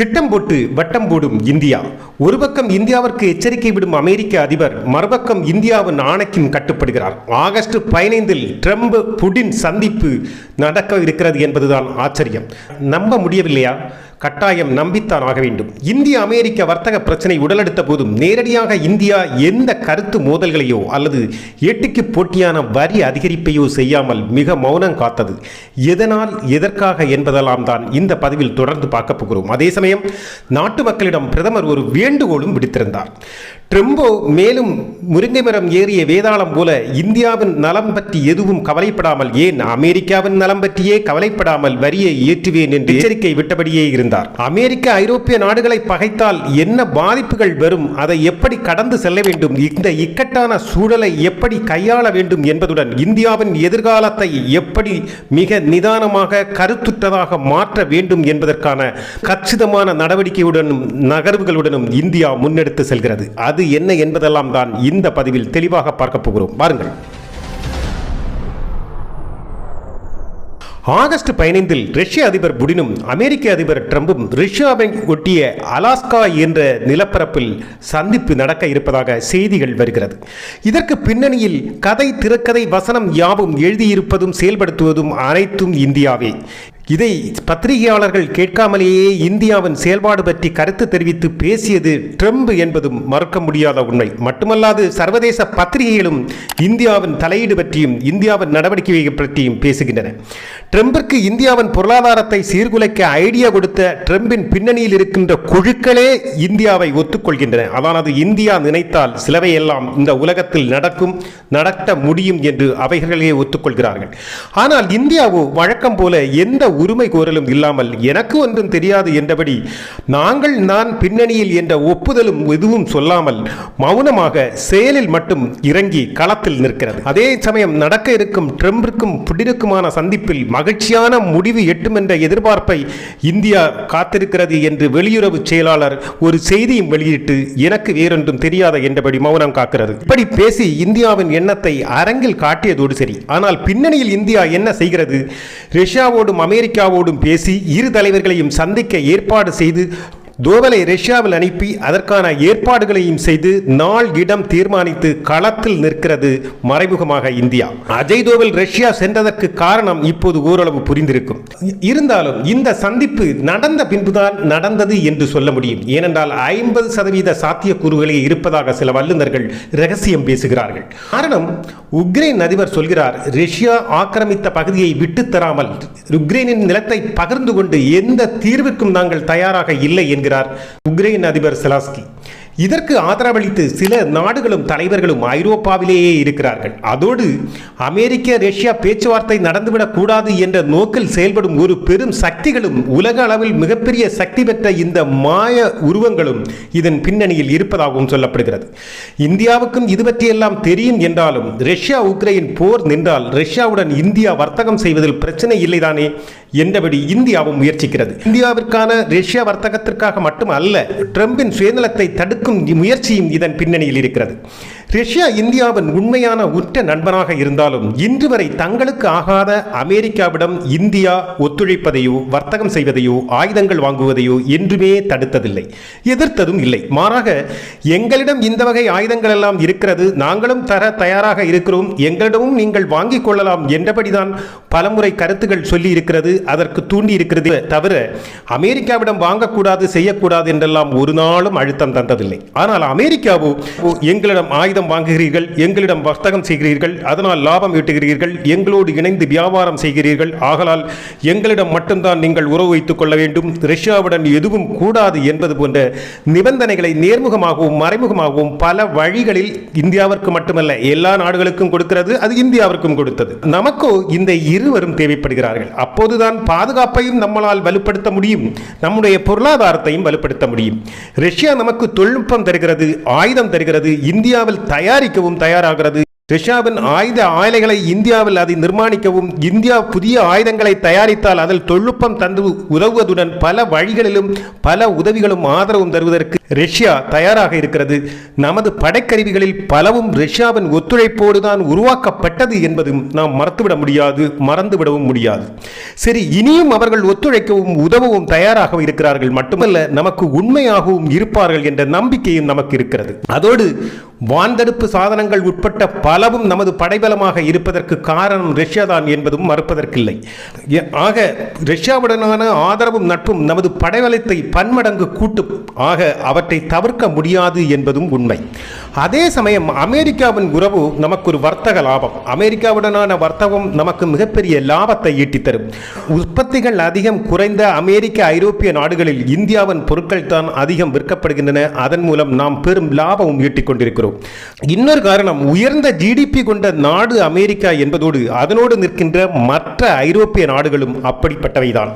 திட்டம் போட்டு வட்டம் போடும் இந்தியா. ஒரு பக்கம் இந்தியாவிற்கு எச்சரிக்கை விடும் அமெரிக்க அதிபர் மறுபக்கம் இந்தியாவின் ஆணைக்கும் கட்டுப்படுகிறார். ஆகஸ்ட் பதினைந்தில் ட்ரம்ப் புடின் சந்திப்பு நடக்க இருக்கிறது என்பதுதான் ஆச்சரியம். நம்ப முடியவில்லையா? கட்டாயம் நம்பித்தான் ஆக வேண்டும். இந்திய அமெரிக்க வர்த்தக பிரச்சனை உடலெடுத்த போதும் நேரடியாக இந்தியா எந்த கருத்து மோதல்களையோ அல்லது எட்டுக்கு போட்டியான வரி அதிகரிப்பையோ செய்யாமல் மிக மௌனம் காத்தது. எதனால் எதற்காக என்பதெல்லாம் தான் இந்த பதிவில் தொடர்ந்து பார்க்க போகிறோம். அதே சமயம் நாட்டு மக்களிடம் பிரதமர் ஒரு வேண்டுகோளும் விடுத்திருந்தார். ட்ரம்போ மேலும் முருங்கை மரம் ஏறிய வேதாளம் போல இந்தியாவின் நலம் பற்றி எதுவும் கவலைப்படாமல் ஏன் அமெரிக்காவின் நலம் பற்றியே கவலைப்படாமல் வரியை ஏற்றுவேன் என்று எச்சரிக்கை விட்டபடியே இருந்தார். அமெரிக்க ஐரோப்பிய நாடுகளை பகைத்தால் என்ன பாதிப்புகள் வரும்? அதை எப்படி கடந்து செல்ல வேண்டும்? இந்த இக்கட்டான சூழலை எப்படி கையாள வேண்டும் என்பதுடன் இந்தியாவின் எதிர்காலத்தை எப்படி மிக நிதானமாக கருத்துற்றதாக மாற்ற வேண்டும் என்பதற்கான கச்சிதமான நடவடிக்கையுடனும் நகர்வுகளுடனும் இந்தியா முன்னெடுத்து செல்கிறது. அது அது என்ன என்பதெல்லாம் தான் இந்த பதிவில் தெளிவாக பார்க்க போகிறோம். பாருங்கள் ஆகஸ்ட் பதினைந்தில் ரஷ்ய அதிபர் புடினும் அமெரிக்க அதிபர் ட்ரம்பும் ரஷ்யாவை ஒட்டிய அலாஸ்கா என்ற நிலப்பரப்பில் சந்திப்பு நடக்க இருப்பதாக செய்திகள் வருகிறது. இதற்கு பின்னணியில் கதை திரைக்கதை வசனம் யாவும் எழுதியிருப்பதும் செயல்படுத்துவதும் அனைத்தும் இந்தியாவே. இதை பத்திரிகையாளர்கள் கேட்காமலேயே இந்தியாவின் செயல்பாடு பற்றி கருத்து தெரிவித்து பேசியது ட்ரம்ப் என்பதும் மறுக்க முடியாத உண்மை. மட்டுமல்லாது சர்வதேச பத்திரிகைகளும் இந்தியாவின் தலையீடு பற்றியும் இந்தியாவின் நடவடிக்கை பற்றியும் பேசுகின்றன. ட்ரம்பிற்கு இந்தியாவின் பொருளாதாரத்தை சீர்குலைக்க ஐடியா கொடுத்த ட்ரம்பின் பின்னணியில் இருக்கின்ற குழுக்களே இந்தியாவை ஒத்துக்கொள்கின்றன. அதானது இந்தியா நினைத்தால் சிலவையெல்லாம் இந்த உலகத்தில் நடக்கும் நடத்த முடியும் என்று அவைகளே ஒத்துக்கொள்கிறார்கள். ஆனால் இந்தியாவோ வழக்கம் போல எந்த உரிமை கோரலும் இல்லாமல் எனக்கு ஒன்றும் தெரியாது என்றபடி நாங்கள் நான் பின்னணியில் என்ற ஒப்புதலும் எதுவும் சொல்லாமல் மௌனமாக செயலில் மட்டும் இறங்கி களத்தில் நிற்கிறது. அதே சமயம் நடக்க இருக்கும் ட்ரம்பிற்கும் புடினுக்குமான சந்திப்பில் மகிழ்ச்சியான முடிவு எட்டும் என்ற எதிர்பார்ப்பை இந்தியா காத்திருக்கிறது என்று வெளியுறவு செயலாளர் ஒரு செய்தியும் வெளியிட்டு எனக்கு வேறொன்றும் தெரியாத என்றபடி மௌனம் காக்கிறது. இப்படி பேசி இந்தியாவின் எண்ணத்தை அரங்கில் காட்டியதோடு சரி. ஆனால் பின்னணியில் இந்தியா என்ன செய்கிறது? ரஷ்யாவோடும் அமெரிக்க அமெரிக்காவோடும் பேசி இரு தலைவர்களையும் சந்திக்க ஏற்பாடு செய்து தோவலை ரஷ்யாவில் அனுப்பி அதற்கான ஏற்பாடுகளையும் செய்து நாள் இடம் தீர்மானித்து களத்தில் நிற்கிறது மறைமுகமாக இந்தியா. அஜய் தோவல் ரஷ்யா சென்றதற்கு காரணம் இப்போது ஓரளவு புரிந்திருக்கும். இருந்தாலும் இந்த சந்திப்பு நடந்த பின்புதான் நடந்தது என்று சொல்ல முடியும். ஏனென்றால் ஐம்பது சதவீத சாத்தியக்கூறுகளே இருப்பதாக சில வல்லுநர்கள் ரகசியம் பேசுகிறார்கள். காரணம் உக்ரைன் அதிபர் சொல்கிறார் ரஷ்யா ஆக்கிரமித்த பகுதியை விட்டு தராமல் உக்ரைனின் நிலத்தை பகிர்ந்து கொண்டு எந்த தீர்வுக்கும் நாங்கள் தயாராக இல்லை என்று என்கிறார். உக்ரைன் அதிபர் செலாஸ்கி. இதற்கு ஆதரவளித்து சில நாடுகளும் தலைவர்களும் ஐரோப்பாவிலேயே இருக்கிறார்கள். அதோடு அமெரிக்க ரஷ்யா பேச்சுவார்த்தை நடந்துவிடக்கூடாது என்ற நோக்கில் செயல்படும் ஒரு பெரும் சக்திகளும் உலக அளவில் மிகப்பெரிய சக்தி பெற்ற இந்த மாய உருவங்களும் இதன் பின்னணியில் இருப்பதாகவும் சொல்லப்படுகிறது. இந்தியாவுக்கும் இது பற்றியெல்லாம் தெரியும் என்றாலும் ரஷ்யா உக்ரைன் போர் நின்றால் ரஷ்யாவுடன் இந்தியா வர்த்தகம் செய்வதில் பிரச்சனை இல்லைதானே என்றபடி இந்தியாவும் முயற்சிக்கிறது. இந்தியாவிற்கான ரஷ்யா வர்த்தகத்திற்காக மட்டும் அல்ல ட்ரம்பின் சுயநலத்தை தடுக்க முயற்சியும் இதன் பின்னணியில் இருக்கிறது. ரஷ்யா இந்தியாவின் உண்மையான உற்ற நண்பனாக இருந்தாலும் இன்று வரை தங்களுக்கு ஆகாத அமெரிக்காவிடம் இந்தியா ஒத்துழைப்பதையோ வர்த்தகம் செய்வதையோ ஆயுதங்கள் வாங்குவதையோ என்றுமே தடுத்ததில்லை. எதிர்த்ததும் இல்லை. மாறாக எங்களிடம் இந்த வகை ஆயுதங்கள் எல்லாம் இருக்கிறது. நாங்களும் தர தயாராக இருக்கிறோம். எங்களிடமும் நீங்கள் வாங்கிக் கொள்ளலாம் என்றபடிதான் பலமுறை கருத்துக்கள் சொல்லி இருக்கிறது அதற்கு தூண்டி இருக்கிறது. தவிர அமெரிக்காவிடம் வாங்கக்கூடாது செய்யக்கூடாது என்றெல்லாம் ஒரு நாளும் அழுத்தம் தந்ததில்லை. ஆனால் அமெரிக்காவோ எங்களிடம் ஆயுத ஆயுதம் வாங்குகிறீர்கள் எங்களிடம் வர்த்தகம் செய்கிறீர்கள் அதனால் லாபம் ஈட்டுகிறீர்கள் எங்களோடு இணைந்து வியாபாரம் செய்கிறீர்கள் ஆகலால் எங்களிடம் மட்டும்தான் நீங்கள் உறவு வைத்துக் கொள்ள வேண்டும் ரஷ்யாவுடன் எதுவும் கூடாது என்பது போன்ற நிபந்தனைகளை நேர்முகமாகவும் மறைமுகமாகவும் பல வழிகளில் இந்தியாவிற்கு மட்டுமல்ல எல்லா நாடுகளுக்கும் கொடுக்கிறது அது இந்தியாவிற்கும் கொடுத்தது. நமக்கோ இந்த இருவரும் தேவைப்படுகிறார்கள். அப்போதுதான் பாதுகாப்பையும் நம்மளால் வலுப்படுத்த முடியும் நம்முடைய பொருளாதாரத்தையும் வலுப்படுத்த முடியும். ரஷ்யா நமக்கு தொழில்நுட்பம் தருகிறது ஆயுதம் தருகிறது இந்தியாவில் தயாரிக்கவும் தயாராகிறது. ரஷ்யாவின் ஆயுத ஆலைகளை இந்தியாவில் அதை நிர்மாணிக்கவும் இந்தியா புதிய ஆயுதங்களை தயாரித்தால் அதில் தொழில்நுட்பம் தந்து உதவுவதுடன் பல வழிகளிலும் பல உதவிகளும் ஆதரவும் தருவதற்கு ரஷ்யா தயாராக இருக்கிறது. நமது படைக்கருவிகளில் பலவும் ரஷ்யாவின் ஒத்துழைப்போடு தான் உருவாக்கப்பட்டது என்பதும் நாம் மறந்துவிட முடியாது மறந்துவிடவும் முடியாது. சரி இனியும் அவர்கள் ஒத்துழைக்கவும் உதவவும் தயாராக இருக்கிறார்கள். மட்டுமல்ல நமக்கு உண்மையாகவும் இருப்பார்கள் என்ற நம்பிக்கையும் நமக்கு இருக்கிறது. அதோடு வான்தடுப்பு சாதனங்கள் உட்பட்ட பலவும் நமது படைபலமாக இருப்பதற்கு காரணம் ரஷ்யா தான் என்பதும் மறுப்பதற்கில்லை. ஆக ரஷ்யாவுடனான ஆதரவும் நட்பும் நமது படைபலத்தை பன்மடங்கு கூட்டும் ஆக அவற்றை தவிர்க்க முடியாது என்பதும் உண்மை. அதே சமயம் அமெரிக்காவின் உறவு நமக்கு ஒரு வர்த்தக லாபம். அமெரிக்காவுடனான வர்த்தகம் நமக்கு மிகப்பெரிய லாபத்தை ஈட்டித் தரும் உற்பத்திகள் அதிகம் குறைந்த அமெரிக்க ஐரோப்பிய நாடுகளில் இந்தியாவின் பொருட்கள் தான் அதிகம் விற்கப்படுகின்றன. அதன் மூலம் நாம் பெரும் லாபமும் ஈட்டிக் கொண்டிருக்கிறோம் இன்னொரு காரணம் உயர்ந்த ஜிடிபி கொண்ட நாடு அமெரிக்கா என்பதோடு அதனோடு நிற்கின்ற மற்ற ஐரோப்பிய நாடுகளும் அப்படிப்பட்டவைதான்.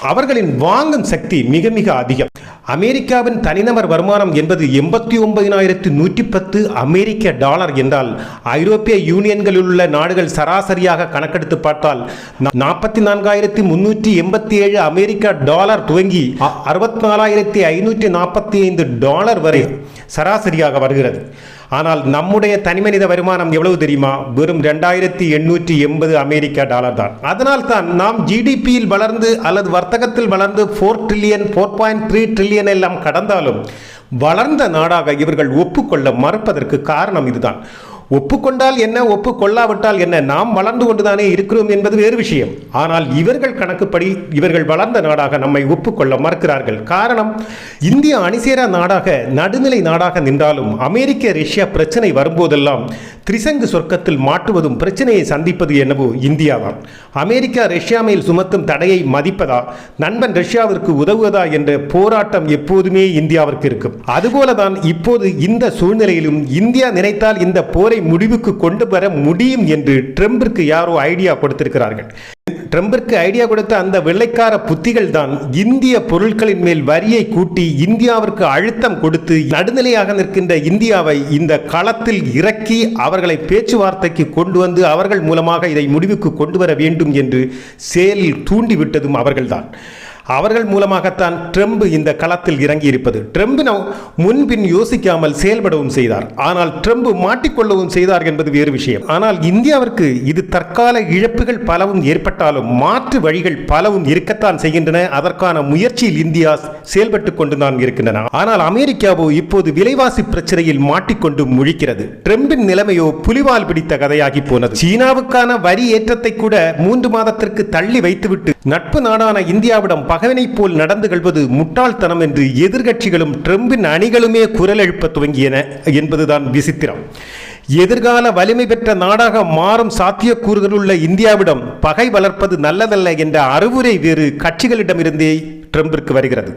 அவர்களின் வாங்கும் சக்தி மிக மிக அதிகம். அமெரிக்காவின் தனிநபர் வருமானம் என்பது எண்பத்தி ஒன்பதினாயிரத்தி நூற்றி பத்து அமெரிக்க டாலர் என்றால் ஐரோப்பிய யூனியன்களில் உள்ள நாடுகள் சராசரியாக கணக்கெடுத்து பார்த்தால் நாற்பத்தி நான்காயிரத்தி முன்னூற்றி எண்பத்தி ஏழு அமெரிக்க டாலர் துவங்கி அறுபத்தி நாலாயிரத்தி ஐநூற்றி நாற்பத்தி ஐந்து டாலர் வரை சராசரியாக வருகிறது. ஆனால் நம்முடைய தனிமனித வருமானம் எவ்வளவு தெரியுமா? வெறும் ரெண்டாயிரத்தி எண்ணூற்றி எண்பது அமெரிக்க டாலர் தான். அதனால் தான் நாம் ஜிடிபியில் வளர்ந்து அல்லது வர்த்தகத்தில் வளர்ந்து four trillion four point three trillion எல்லாம் கடந்தாலும் வளர்ந்த நாடாக இவர்கள் ஒப்புக்கொள்ள மறுப்பதற்கு காரணம் இதுதான். ஒப்புக்கொண்டால் என்ன ஒப்புக்கொள்ளாவிட்டால் என்ன? நாம் வளர்ந்து கொண்டுதானே இருக்கிறோம் என்பது வேறு விஷயம். ஆனால் இவர்கள் கணக்குப்படி இவர்கள் வளர்ந்த நாடாக நம்மை ஒப்புக்கொள்ள மறுக்கிறார்கள். காரணம் இந்தியா அணிசேரா நாடாக நடுநிலை நாடாக நின்றாலும் அமெரிக்க ரஷ்யா பிரச்சனை வரும்போதெல்லாம் திரிசங்கு சொர்க்கத்தில் மாட்டுவதும் பிரச்சனையை சந்திப்பது என்னவோ இந்தியாதான். அமெரிக்கா ரஷ்யா மேல் சுமத்தும் தடையை மதிப்பதா? நண்பன் ரஷ்யாவிற்கு உதவுவதா என்ற போராட்டம் எப்போதுமே இந்தியாவிற்கு இருக்கும். அதுபோலதான் இப்போது இந்த சூழ்நிலையிலும் இந்தியா நினைத்தால் இந்த போரை முடிவுக்கு கொண்டு வர முடியும் என்று ட்ரம்பிற்கு யாரோ ஐடியா கொடுத்திருக்கிறார்கள். ட்ரம்பிற்கு ஐடியா கொடுத்த அந்த வெள்ளைக்கார புத்திகள் தான் இந்திய பொருட்களின் மேல் வரியை கூட்டி இந்தியாவிற்கு அழுத்தம் கொடுத்து நடுநிலையாக நிற்கின்ற இந்தியாவை இந்த களத்தில் இறக்கி அவர்களை பேச்சுவார்த்தைக்கு கொண்டு வந்து அவர்கள் மூலமாக இதை முடிவுக்கு கொண்டு வர வேண்டும் என்று செயலில் தூண்டிவிட்டதும் அவர்கள்தான். அவர்கள் மூலமாகத்தான் ட்ரம்ப் இந்த களத்தில் இறங்கி இருப்பது ட்ரம்ப் முன்பின் யோசிக்காமல் செயல்படவும் செய்தார். ஆனால் ட்ரம்ப் மாட்டிக்கொள்ளவும் செய்தார் என்பது வேறு விஷயம். ஆனால் இந்தியாவிற்கு இது தற்கால இழப்புகள் பலவும் ஏற்பட்டாலும் மாற்று வழிகள் பலவும் இருக்கத்தான் செய்கின்றன. அதற்கான முயற்சியில் இந்தியா செயல்பட்டு கொண்டு தான் இருக்கின்றன. ஆனால் அமெரிக்காவோ இப்போது விலைவாசி பிரச்சனையில் மாட்டிக்கொண்டு முழிக்கிறது. ட்ரம்பின் நிலைமையோ புலிவால் பிடித்த கதையாகி போனது. சீனாவுக்கான வரி ஏற்றத்தை கூட மூன்று மாதத்திற்கு தள்ளி வைத்துவிட்டு நட்பு நாடான இந்தியாவிடம் பகைவனை போல் நடந்து கொள்வது முட்டாள்தனம் என்று எதிர்க்கட்சிகளும் ட்ரம்பின் அணிகளுமே குரல் எழுப்ப துவங்கியன என்பதுதான் விசித்திரம். எதிர்கால வலிமை பெற்ற நாடாக மாறும் சாத்தியக்கூறுகளுள்ள இந்தியாவிடம் பகை வளர்ப்பது நல்லதல்ல என்ற அறிவுரை வேறு கட்சிகளிடமிருந்தே ட்ரம்பிற்கு வருகிறது.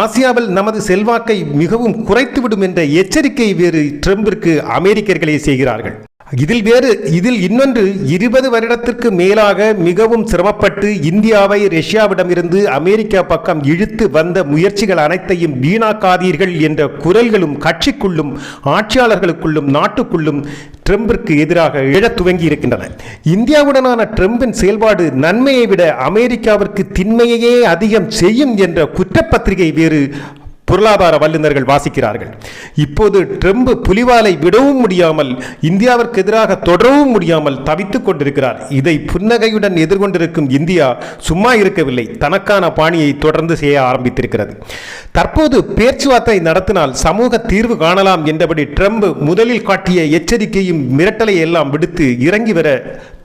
ஆசியாவில் நமது செல்வாக்கை மிகவும் குறைத்துவிடும் என்ற எச்சரிக்கை வேறு ட்ரம்பிற்கு அமெரிக்கர்களே செய்கிறார்கள். இதில் வேறு இதில் இன்னொன்று இருபது வருடத்திற்கு மேலாக மிகவும் சிரமப்பட்டு இந்தியாவை ரஷ்யாவிடமிருந்து அமெரிக்கா பக்கம் இழுத்து வந்த முயற்சிகள் அனைத்தையும் வீணாக்காதீர்கள் என்ற குரல்களும் கட்சிக்குள்ளும் ஆட்சியாளர்களுக்குள்ளும் நாட்டுக்குள்ளும் ட்ரம்பிற்கு எதிராக எழத் துவங்கி இருக்கின்றன. இந்தியாவுடனான ட்ரம்பின் செயல்பாடு நன்மையை விட அமெரிக்காவிற்கு திண்மையையே அதிகம் செய்யும் என்ற குற்றப்பத்திரிகை வேறு பொருளாதார வல்லுநர்கள் வாசிக்கிறார்கள். இப்போது ட்ரம்ப் புலிவாலை விடவும் முடியாமல் இந்தியாவிற்கு எதிராக தொடரவும் முடியாமல் தவித்துக் கொண்டிருக்கிறார். இதை புன்னகையுடன் எதிர்கொண்டிருக்கும் இந்தியா சும்மா இருக்கவில்லை. தனக்கான பாணியை தொடர்ந்து செய்ய ஆரம்பித்திருக்கிறது. தற்போது பேச்சுவார்த்தை நடத்தினால் சமூக தீர்வு காணலாம் என்றபடி ட்ரம்ப் முதலில் காட்டிய எச்சரிக்கையும் மிரட்டலை எல்லாம் விடுத்து இறங்கி வர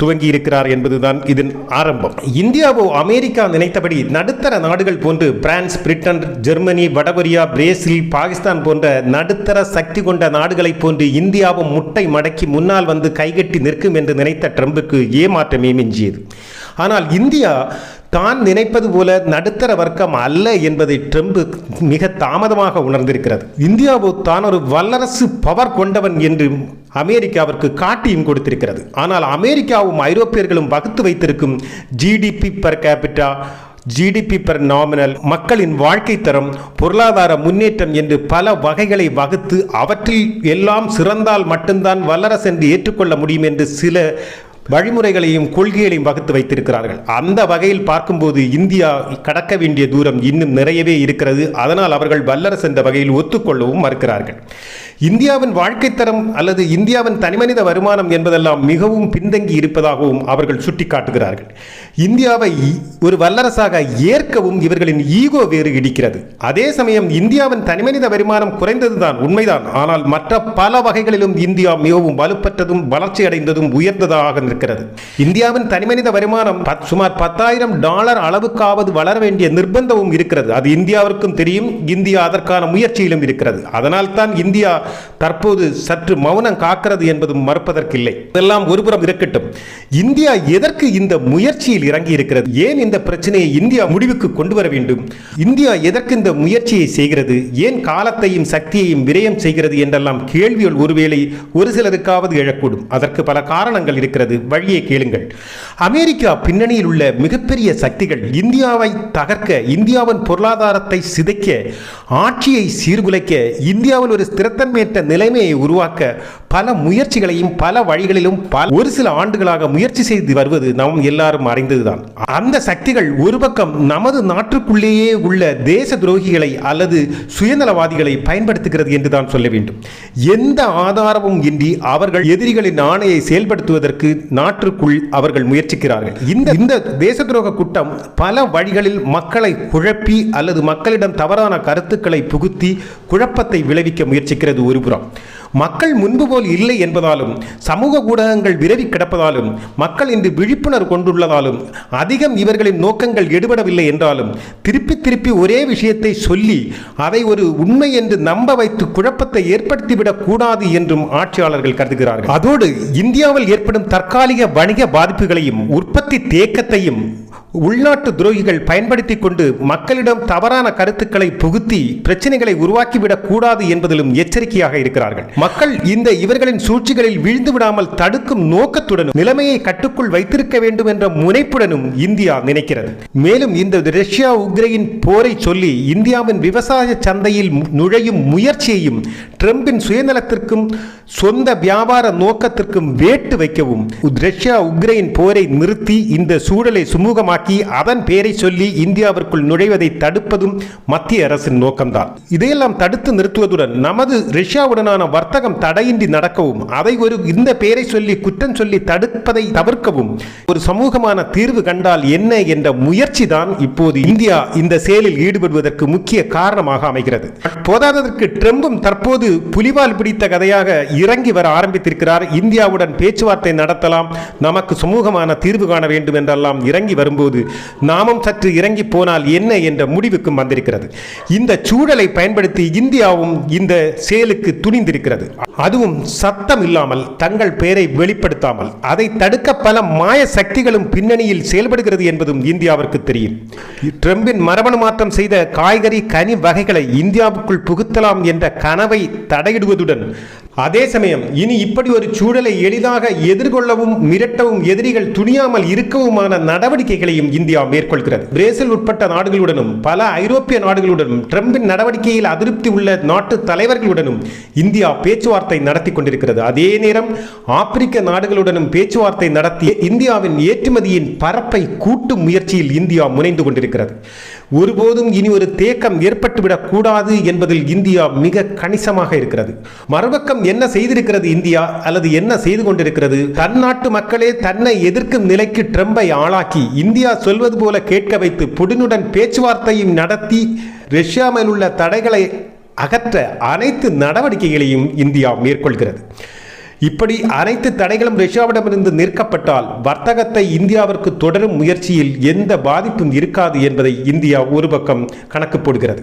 துவங்கி இருக்கிறார் என்பதுதான் இதன் ஆரம்பம். இந்தியாவோ அமெரிக்கா நினைத்தபடி நடுத்தர நாடுகள் போன்று பிரான்ஸ் பிரிட்டன் ஜெர்மனி வடகொரியா பிரேசில் பாகிஸ்தான் போன்ற நடுத்தர சக்தி கொண்ட நாடுகளைப் போன்று இந்தியாவும் முட்டை மடக்கி முன்னால் வந்து கைகட்டி நிற்கும் என்று நினைத்த ட்ரம்புக்கு ஏமாற்றமே மிஞ்சியது. ஆனால் இந்தியா தான் நினைப்பது போல நடுத்தர வர்க்கம் அல்ல என்பதை ட்ரம்ப் மிக தாமதமாக உணர்ந்திருக்கிறது. இந்தியாவோ தான் ஒரு வல்லரசு பவர் கொண்டவன் என்று அமெரிக்காவிற்கு காட்டியும் கொடுத்திருக்கிறது. ஆனால் அமெரிக்காவும் ஐரோப்பியர்களும் வகுத்து வைத்திருக்கும் GDP per capita GDP per nominal மக்களின் வாழ்க்கை தரம் பொருளாதார முன்னேற்றம் என்று பல வகைகளை வகுத்து அவற்றில் எல்லாம் சிறந்தால் மட்டும்தான் வல்லரசு என்று ஏற்றுக்கொள்ள முடியும் என்று சில வழிமுறைகளையும் கொள்கைகளையும் வகுத்து வைத்திருக்கிறார்கள். அந்த வகையில் பார்க்கும்போது இந்தியா கடக்க வேண்டிய தூரம் இன்னும் நிறையவே இருக்கிறது. அதனால் அவர்கள் வல்லரசு என்ற வகையில் ஒத்துக்கொள்ளவும் மறுக்கிறார்கள். இந்தியாவின் வாழ்க்கை தரம் அல்லது இந்தியாவின் தனிமனித வருமானம் என்பதெல்லாம் மிகவும் பின்தங்கி இருப்பதாகவும் அவர்கள் சுட்டிக்காட்டுகிறார்கள். இந்தியாவை ஒரு வல்லரசாக ஏற்கவும் இவர்களின் ஈகோ வேறு இடிக்கிறது. அதே சமயம் இந்தியாவின் தனிமனித வருமானம் குறைந்ததுதான் உண்மைதான். ஆனால் மற்ற பல வகைகளிலும் இந்தியா மிகவும் வலுப்பற்றதும் வளர்ச்சி அடைந்ததும் உயர்ந்ததாக நிற்கிறது. இந்தியாவின் தனிமனித வருமானம் பத்- சுமார் பத்தாயிரம் டாலர் அளவுக்காவது வளர வேண்டிய நிர்பந்தமும் இருக்கிறது. அது இந்தியாவிற்கும் தெரியும் இந்தியா அதற்கான முயற்சியிலும் இருக்கிறது. அதனால் தான் இந்தியா தற்போது சற்று மௌனம் காக்கிறது என்பதும் மறுப்பதற்கில்லை. இதெல்லாம் ஒருபுறம் இருக்கட்டும். இந்தியா எதற்கு இந்த முயற்சியில் இறங்கி இருக்கிறது ஏன் இந்த பிரச்சனையை இந்தியா முடிவுக்கு கொண்டு வர வேண்டும்? இந்தியா எதற்கு இந்த முயற்சியை செய்கிறது? ஏன் காலத்தையும் சக்தியையும் விரயம் செய்கிறது என்றெல்லாம் கேள்விகள் ஒருவேளை ஒரு சிலருக்காவது எழக்கூடும். அதற்கு பல காரணங்கள் இருக்கிறது. வழியை கேளுங்கள். அமெரிக்கா பின்னணியில் உள்ள மிகப்பெரிய சக்திகள் இந்தியாவை தகர்க்க இந்தியாவின் பொருளாதாரத்தை சிதைக்க ஆட்சியை சீர்குலைக்க இந்தியாவில் ஒரு ஸ்திரத்தன்மையற்ற நிலைமையை உருவாக்க பல முயற்சிகளையும் பல வழிகளிலும் பல ஒரு சில ஆண்டுகளாக முயற்சி செய்து வருவது நாம் எல்லாரும் அறிந்ததுதான். அந்த சக்திகள் ஒரு பக்கம் நமது நாட்டுக்குள்ளேயே உள்ள தேச துரோகிகளை அல்லது சுயநலவாதிகளை பயன்படுத்துகிறது என்று தான் சொல்ல வேண்டும். எந்த ஆதாரமும் இன்றி அவர்கள் எதிரிகளின் ஆணையை செயல்படுத்துவதற்கு நாட்டுக்குள் அவர்கள் முயற்சிக்கிறார்கள். இந்த இந்த தேச துரோக கூட்டம் பல வழிகளில் மக்களை குழப்பி அல்லது மக்களிடம் தவறான கருத்துக்களை புகுத்தி குழப்பத்தை விளைவிக்க முயற்சிக்கிறது ஒருபுறம் மக்கள் முன்பு போல் இல்லை என்பதாலும் சமூக ஊடகங்கள் விரவி கிடப்பதாலும் மக்கள் இன்று விழிப்புணர்வு கொண்டுள்ளதாலும் அதிகம் இவர்களின் நோக்கங்கள் எடுபடவில்லை என்றாலும் திருப்பி திருப்பி ஒரே விஷயத்தை சொல்லி அதை ஒரு உண்மை என்று நம்ப வைத்து குழப்பத்தை ஏற்படுத்திவிடக் கூடாது என்றும் ஆட்சியாளர்கள் கருதுகிறார்கள். அதோடு இந்தியாவில் ஏற்படும் தற்காலிக வணிக பாதிப்புகளையும் உற்பத்தி தேக்கத்தையும் உள்நாட்டு துரோகிகள் பயன்படுத்தி கொண்டு மக்களிடம் தவறான கருத்துக்களை புகுத்தி பிரச்சனைகளை உருவாக்கிவிடக் கூடாது என்பதிலும் எச்சரிக்கையாக இருக்கிறார்கள். மக்கள் இந்த இவர்களின் சூழ்ச்சிகளில் வீழ்ந்து விடாமல் தடுக்கும் நோக்கத்துடனும் நிலைமையை கட்டுக்குள் வைத்திருக்க வேண்டும் என்ற முனைப்புடனும் இந்தியா நினைக்கிறது. மேலும் இந்த ரஷ்யா உக்ரைன் போரை சொல்லி இந்தியாவின் விவசாய சந்தையில் நுழையும் முயற்சியையும் ட்ரம்பின் சுயநலத்திற்கும் சொந்த வியாபார நோக்கத்திற்கும் வேட்டு வைக்கவும் ரஷ்யா உக்ரைன் போரை நிறுத்தி இந்த சூழலை சுமூகமாக்கி உருவாக்கி அதன் பெயரை சொல்லி இந்தியாவிற்குள் நுழைவதை தடுப்பதும் மத்திய அரசின் நோக்கம்தான். இதையெல்லாம் தடுத்து நிறுத்துவதுடன் நமது ரஷ்யாவுடனான வர்த்தகம் தடையின்றி நடக்கவும் அதை ஒரு இந்த பெயரை சொல்லி குற்றம் சொல்லி தடுப்பதை தவிர்க்கவும் ஒரு சமூகமான தீர்வு கண்டால் என்ன என்ற முயற்சி தான் இப்போது இந்தியா இந்த செயலில் ஈடுபடுவதற்கு முக்கிய காரணமாக அமைகிறது. போதாததற்கு ட்ரம்பும் தற்போது புலிவால் பிடித்த கதையாக இறங்கி வர ஆரம்பித்திருக்கிறார். இந்தியாவுடன் பேச்சுவார்த்தை நடத்தலாம் நமக்கு சுமூகமான தீர்வு காண வேண்டும் என்றெல்லாம் இறங்கி வரும்போது போது நாமும் சற்று இறங்கி போனால் என்ன என்ற முடிவுக்கும் வந்திருக்கிறது. இந்த சூழலை பயன்படுத்தி இந்தியாவும் இந்த செயலுக்கு துணிந்திருக்கிறது. அதுவும் சத்தம் இல்லாமல் தங்கள் பெயரை வெளிப்படுத்தாமல் அதை தடுக்க பல மாய சக்திகளும் பின்னணியில் செயல்படுகிறது என்பதும் இந்தியாவிற்கு தெரியும். ட்ரம்பின் மரபணு மாற்றம் செய்த காய்கறி கனி வகைகளை இந்தியாவுக்குள் புகுத்தலாம் என்ற கனவை தடையிடுவதுடன் அதே சமயம் இனி இப்படி ஒரு சூழலை எளிதாக எதிர்கொள்ளவும் மிரட்டவும் எதிரிகள் துணியாமல் இருக்கவுமான நடவடிக்கைகளையும் முயற்சிகளையும் இந்தியா மேற்கொள்கிறது. பிரேசில் உட்பட்ட நாடுகளுடனும் பல ஐரோப்பிய நாடுகளுடனும் ட்ரம்பின் நடவடிக்கையில் அதிருப்தி உள்ள நாட்டு தலைவர்களுடனும் இந்தியா பேச்சுவார்த்தை நடத்தி கொண்டிருக்கிறது. அதே நேரம் ஆப்பிரிக்க நாடுகளுடனும் பேச்சுவார்த்தை நடத்தி இந்தியாவின் ஏற்றுமதியின் பரப்பை கூட்டும் முயற்சியில் இந்தியா முனைந்து கொண்டிருக்கிறது. ஒருபோதும் இனி ஒரு தேக்கம் ஏற்பட்டுவிடக் கூடாது என்பதில் இந்தியா மிக கணிசமாக இருக்கிறது. மறுபக்கம் என்ன செய்திருக்கிறது இந்தியா? அல்லது என்ன செய்து கொண்டிருக்கிறது? தன்னாட்டு மக்களே தன்னை எதிர்க்கும் நிலைக்கு ட்ரம்பை ஆளாக்கி இந்தியா சொல்வது போல கேட்க வைத்து புடினுடன் பேச்சுவார்த்தையும் நடத்தி ரஷ்யாமல் உள்ள தடைகளை அகற்ற அனைத்து நடவடிக்கைகளையும் இந்தியா மேற்கொள்கிறது. இப்படி அனைத்து தடைகளும் ரஷ்யாவிடமிருந்து நிற்கப்பட்டால் வர்த்தகத்தை இந்தியாவிற்கு தொடரும் முயற்சியில் எந்த பாதிப்பும் இருக்காது என்பதை இந்தியா ஒரு பக்கம் கணக்கு போடுகிறது.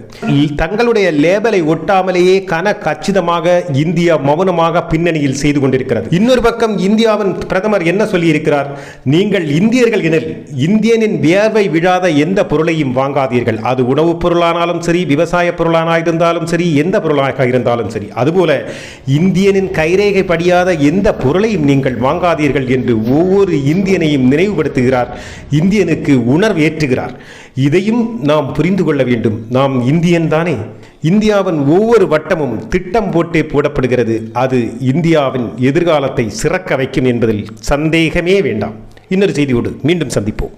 தங்களுடைய லேபலை ஒட்டாமலேயே கன கச்சிதமாக இந்தியா மௌனமாக பின்னணியில் செய்து கொண்டிருக்கிறது. இன்னொரு பக்கம் இந்தியாவின் பிரதமர் என்ன சொல்லியிருக்கிறார்? நீங்கள் இந்தியர்கள் எனில் இந்தியனின் வியர்வை விழாத எந்த பொருளையும் வாங்காதீர்கள். அது உணவுப் பொருளானாலும் சரி விவசாய பொருளானாக இருந்தாலும் சரி எந்த பொருளாக இருந்தாலும் சரி. அதுபோல இந்தியனின் கைரேகை படியாத எந்த பொருளையும் நீங்கள் வாங்காதீர்கள் என்று ஒவ்வொரு இந்தியனையும் நினைவுபடுத்துகிறார். இந்தியனுக்கு உணர்வேற்றுகிறார் இதையும் நாம் புரிந்து கொள்ள வேண்டும். நாம் இந்தியன் தானே. இந்தியாவின் ஒவ்வொரு வட்டமும் திட்டம் போட்டே போடப்படுகிறது. அது இந்தியாவின் எதிர்காலத்தை சிறக்க வைக்கும் என்பதில் சந்தேகமே வேண்டாம். இன்னொரு செய்தியோடு மீண்டும் சந்திப்போம்.